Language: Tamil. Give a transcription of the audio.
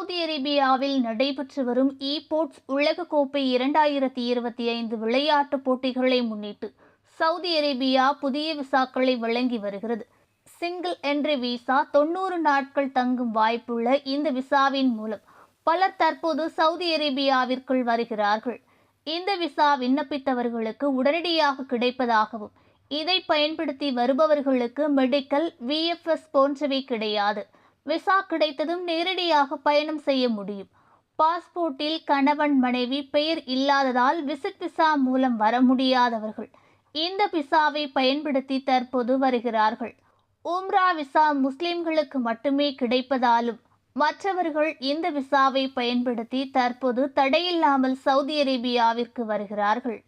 சவுதி அரேபியாவில் நடைபெற்று வரும் இ போர்ட்ஸ் உலகக்கோப்பை இரண்டாயிரத்தி இருபத்தி ஐந்து விளையாட்டுப் போட்டிகளை முன்னிட்டு சவுதி அரேபியா புதிய விசாக்களை வழங்கி வருகிறது. சிங்கிள் என்ட்ரி விசா தொண்ணூறு நாட்கள் தங்கும் வாய்ப்புள்ள இந்த விசாவின் மூலம் பலர் தற்போது சவுதி அரேபியாவிற்குள் வருகிறார்கள். இந்த விசா விண்ணப்பித்தவர்களுக்கு உடனடியாக கிடைப்பதாகவும் இதை பயன்படுத்தி வருபவர்களுக்கு மெடிக்கல் விஎஃப்எஸ் போன்றவை கிடையாது. விசா கிடைத்ததும் நேரடியாக பயணம் செய்ய முடியும். பாஸ்போர்ட்டில் கணவன் மனைவி பெயர் இல்லாததால் விசிட் விசா மூலம் வர முடியாதவர்கள் இந்த விசாவை பயன்படுத்தி தற்போது வருகிறார்கள். உம்ரா விசா முஸ்லிம்களுக்கு மட்டுமே கிடைப்பதாலும் மற்றவர்கள் இந்த விசாவை பயன்படுத்தி தற்போது தடையில்லாமல் சவுதி அரேபியாவிற்கு வருகிறார்கள்.